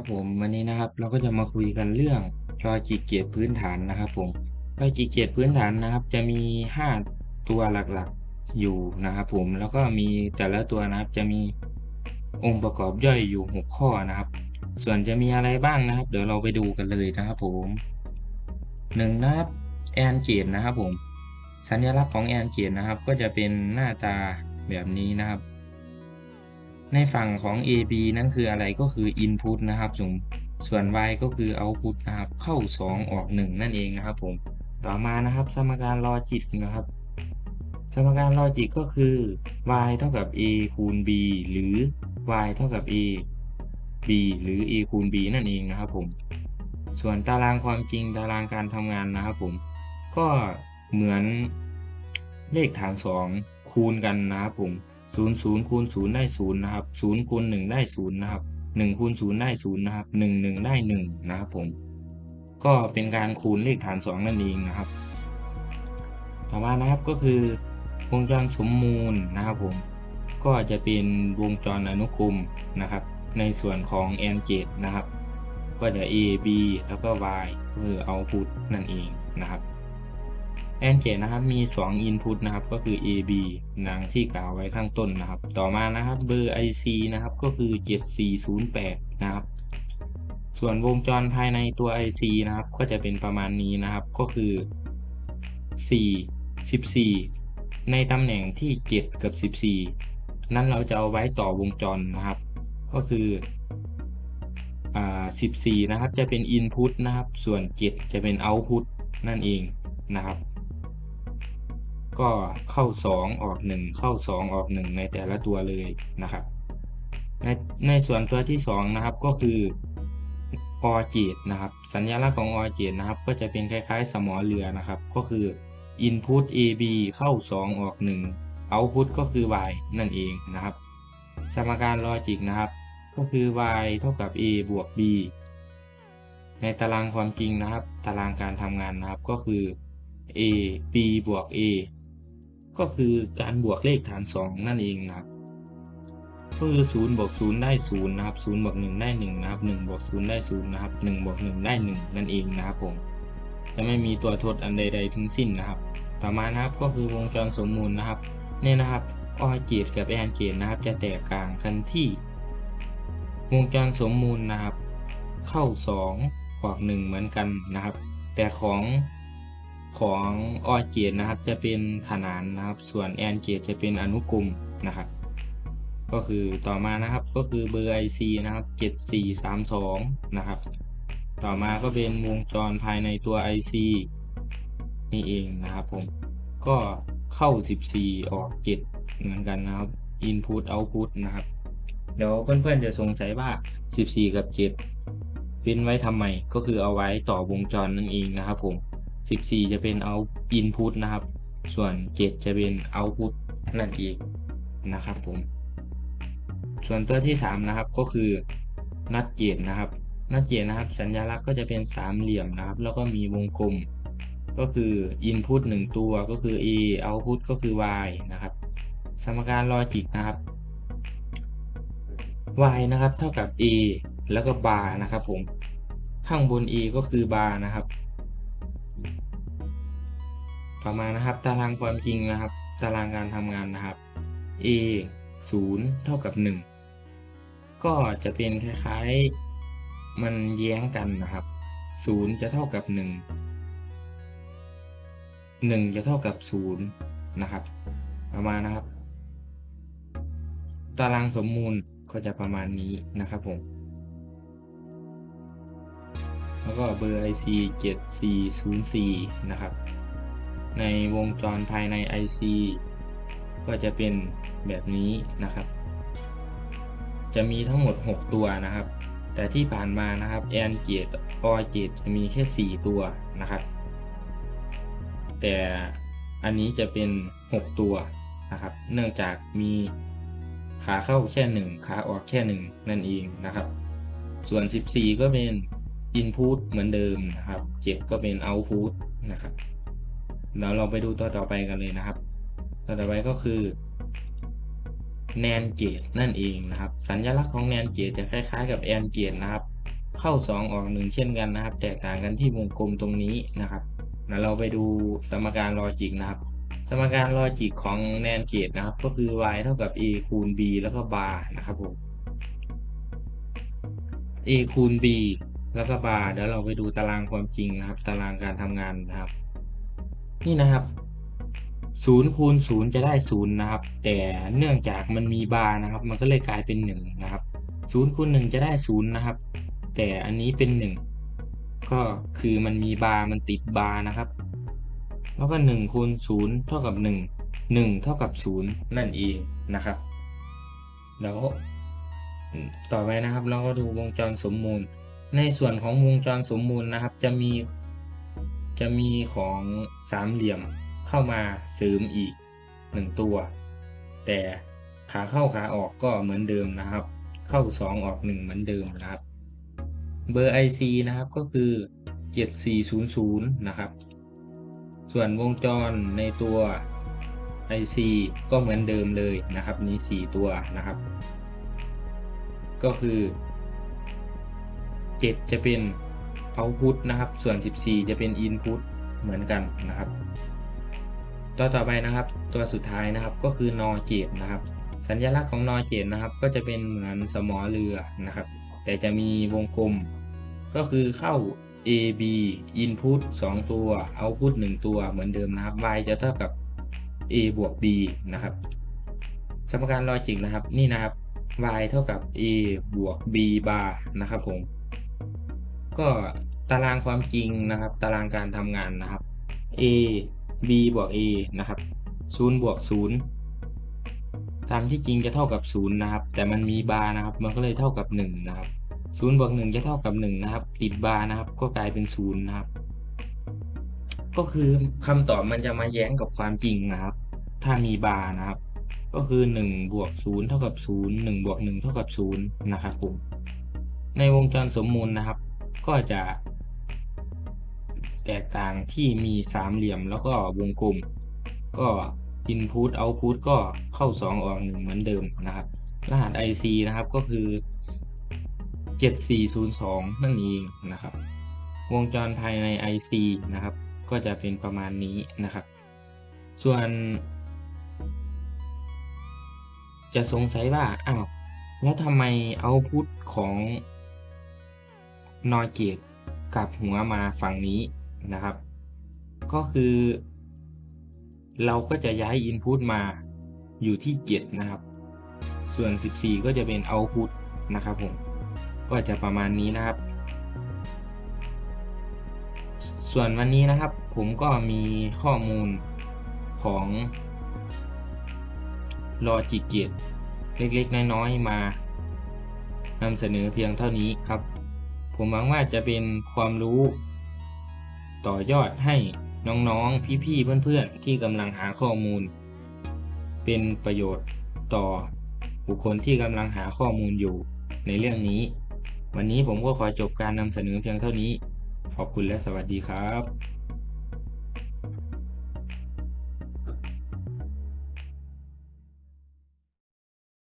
ครับผมวันนี้นะครับเราก็จะมาคุยกันเรื่องลอจิกเกตพื้นฐานนะครับผมลอจิกเกตพื้นฐานนะครับ จะมี 5 ตัวหลักๆอยู่นะครับผมแล้วก็มีแต่ละตัวนะครับจะมีองค์ประกอบย่อยอยู่ 6 ข้อนะครับ ส่วนจะมีอะไรบ้างนะครับ เดี๋ยวเราไปดูกันเลยนะครับผมหนึ่งนะครับแอนเกตนะครับผมสัญลักษณ์ของแอนเกตนะครับ ก็จะเป็นหน้าตาแบบนี้นะครับ ในฝั่งของ AB นั่นคืออะไรก็คือ Input นะครับผมส่วน Y ก็คือ Output นะครับเข้า 2 ออก 1 นั่นเองนะครับผมต่อมานะครับ สมการลอจิกนะครับ สมการลอจิกก็คือ y เท่ากับ a คูณ b หรือ y เท่ากับ a b หรือ a คูณ b นั่นเองนะครับผมส่วนตารางความจริงตารางการทำงานนะครับผม ก็เหมือนเลขฐาน 2 คูณกันนะครับผม 0 0คูณ0ได้0นะครับ0คูณ1ได้0นะครับ1คูณ0ได้0นะครับ1 1ได้1นะครับผม ก็เป็นการคูณเลขฐาน2นั่นเองนะครับ ต่อมานะครับก็คือวงจรสมมูลนะครับผม ก็จะเป็นวงจรอนุกรมนะครับ ในส่วนของ AND gate นะครับ ก็จะ A B แล้วก็ Y คือ output นั่นเองนะครับ AND gate นะครับมี 2 input นะครับก็คือ A B ดังที่กล่าวไว้ข้างต้นนะครับ ต่อมานะครับเบอร์ IC นะครับก็คือ 7408 นะครับ ส่วนวงจรภายในตัว IC นะครับก็จะเป็นประมาณนี้นะครับก็คือ 4 14 ในตำแหน่งที่ 7 กับ 14 นั้นเราจะเอาไว้ต่อวงจรนะครับ ก็คืออ่า14 นะครับจะเป็น Input นะครับ ส่วน 7 จะเป็น Output นั่นเองนะครับ ก็เข้า 2 ออก 1 เข้า 2 ออก 1 ในแต่ละตัวเลยนะครับ ในในส่วนตัวที่ 2 นะครับก็คือออจิตนะครับ สัญลักษณ์ของออจิตนะครับ ก็จะเป็นคล้ายๆ สมอเรือนะครับ ก็คือ Input AB เข้า 2 ออก 1 Output ก็คือ Y นั่นเองนะครับ สมการลอจิกนะครับ ก็คือ Y เท่ากับ A บวก B ในตารางความจริงนะครับ ตารางการทำงานนะครับก็คือ A B บวก A ก็คือการบวกเลขฐาน 2 นั่นเองนะครับก็คือ0บวก0ได้0นะครับ0บวก1ได้1นะครับ1บวก0ได้0นะครับ1บวก1ได้ 1 นั่นเองนะครับผมจะไม่มีตัวทดอันใด ๆ ทั้งสิ้นนะครับ ต่อมานะครับก็คือวงจรสมมูลนะครับเนี่ยนะครับออเกตกับแอนเกตนะครับ จะแตกต่างกันที่ วงจรสมมูลนะครับ เข้า 2 ออก 1 เหมือนกันนะครับ แต่ของ ของออเกตนะครับ จะเป็นขนานนะครับ ส่วนแอนเกตจะเป็นอนุกรมนะครับ ก็คือต่อมานะครับก็คือเบอร์ IC นะครับ 7432 นะครับ ต่อมาก็เป็นวงจรภายในตัว IC นี่เองนะครับผม ก็เข้า 14 ออก 7 เหมือนกันนะครับ Input Output นะครับ เดี๋ยวเพื่อนๆจะสงสัยว่า 14 กับ 7 เป็นไว้ทำไม ก็คือเอาไว้ต่อวงจรนั่นเองนะครับผม 14 จะเป็นเอา Input นะครับ ส่วน 7 จะเป็น Output นั่นเองนะครับผม ส่วนตัวที่ 3 นะครับก็คือนัดเกตนะครับนัดเกตนะครับ สัญลักษณ์ก็จะเป็นสามเหลี่ยมนะครับ แล้วก็มีวงกลม ก็คือ Input 1 ตัวก็คือ A Output ก็คือ Y นะครับ สมการลอจิกนะครับ Y นะครับ เท่ากับ A แล้วก็บาร์นะครับผม ข้างบน A ก็คือบาร์นะครับ ต่อมานะครับ ตารางความจริงนะครับ ตารางการทำงานนะครับ A 0 เท่ากับ 1 ก็จะเป็นคล้ายๆ มันแย้งกันนะครับ 0 จะเท่ากับ 1 1 จะเท่ากับ 0 นะครับ ประมาณนะครับ ตารางสมมูลก็จะประมาณนี้นะครับผม แล้วก็เบอร์ IC 7404 นะครับ ในวงจรภายใน IC ก็จะเป็นแบบนี้นะครับ จะมีทั้งหมด 6 ตัวนะครับ แต่ที่ผ่านมานะครับแอนเกตออเกตจะมีแค่ 4 ตัวนะครับ แต่อันนี้จะเป็น 6 ตัวนะครับ เนื่องจากมีขาเข้าแค่ 1 ขาออกแค่ 1 นั่นเองนะครับ ส่วน 14 ก็เป็น Input เหมือนเดิมนะครับ 7 ก็เป็น Output นะครับ เดี๋ยวเราไปดูตัวต่อไปกันเลยนะครับ ตัวต่อไปก็คือ NAND gate นั่นเองนะครับ สัญลักษณ์ของ NAND gate จะคล้ายๆกับ AND gate นะครับ เข้า 2 ออก 1 เช่นกันนะครับ แตกต่างกันที่วงกลมตรงนี้นะครับแล้วเราไปดูสมการลอจิกนะครับ สมการลอจิกของ NAND gate นะครับ ก็คือ y เท่ากับ a คูณ b แล้วก็ bar นะครับผม a คูณ b แล้วก็ bar เดี๋ยวเราไปดูตารางความจริงนะครับ ตารางการทำงานนะครับ นี่นะครับ0คูณ0จะได้0นะครับ แต่เนื่องจากมันมีบาร์นะครับ มันก็เลยกลายเป็น1นะครับ0คูณ1จะได้0นะครับ แต่อันนี้เป็น1ก็คือมันมีบาร์มันติดบาร์นะครับ แล้วก็1คูณ0เท่ากับ1 1เท่ากับ0นั่นเองนะครับแล้วต่อไปนะครับเราก็ดูวงจรสมมูล ในส่วนของวงจรสมมูลนะครับ จะมี จะมีของสามเหลี่ยมเข้ามาเสริมอีก 1 ตัว แต่ขาเข้าขาออกก็เหมือนเดิมนะครับ เข้า 2 ออก 1 เหมือนเดิมนะครับ เบอร์ IC นะครับก็คือ 7400 นะครับ ส่วนวงจรในตัว IC ก็เหมือนเดิมเลยนะครับ มี 4 ตัวนะครับ ก็คือ 7 จะเป็น output นะครับ ส่วน 14 จะเป็น input เหมือนกันนะครับ ตัวต่อไปนะครับ ตัวสุดท้ายนะครับก็คือนอเจตนะครับ สัญลักษณ์ของนอเจตนะครับ ก็จะเป็นเหมือนสมอเรือนะครับ แต่จะมีวงกลม ก็คือเข้า A B input 2 ตัว output 1 ตัวเหมือนเดิมนะครับ y จะเท่ากับ a บวก b นะครับ สมการลอจิกนะครับ นี่นะครับ y เท่ากับ a บวก b bar นะครับผม ก็ตารางความจริงนะครับ ตารางการทำงานนะครับ a b บวก a นะครับ0บวก0ตามที่จริงจะเท่ากับ0นะครับ แต่มันมีบาร์นะครับ มันก็เลยเท่ากับ1นะครับ0บวก1จะเท่ากับ1นะครับ ติดบาร์นะครับ ก็กลายเป็น0นะครับ ก็คือคำตอบมันจะมาแย้งกับความจริงนะครับ ถ้ามีบาร์นะครับ ก็คือ1บวก0เท่ากับ0 1บวก1เท่ากับ0นะครับผมในวงจรสมมูลนะครับ ก็จะแตกต่างที่มีสามเหลี่ยมแล้วก็วงกลม ก็ input output ก็เข้า 2 ออก 1 เหมือนเดิมนะครับ รหัส IC นะครับก็คือ 7402 นั่นเองนะครับ วงจรภายใน IC นะครับ ก็จะเป็นประมาณนี้นะครับ ส่วน จะสงสัยว่า อ้าว แล้วทำไมเอาพุทของ นอเกตกลับหัวมาฝั่งนี้นะครับ ก็คือ เราก็จะย้าย Input มาอยู่ที่7นะครับ ส่วน 14 ก็จะเป็น Output นะครับผมก็จะประมาณนี้นะครับ ส่วนวันนี้นะครับผมก็มีข้อมูลของ Logic Gate เล็กๆ น้อยๆ มานำเสนอเพียงเท่านี้ครับ ผมหวังว่าจะเป็นความรู้ ต่อยอดให้น้องๆ พี่ๆ เพื่อนๆ ที่กำลังหาข้อมูล เป็นประโยชน์ต่อบุคคลที่กำลังหาข้อมูลอยู่ในเรื่องนี้ วันนี้ผมก็ขอจบการนำเสนอเพียงเท่านี้ ขอบคุณและสวัสดีครับ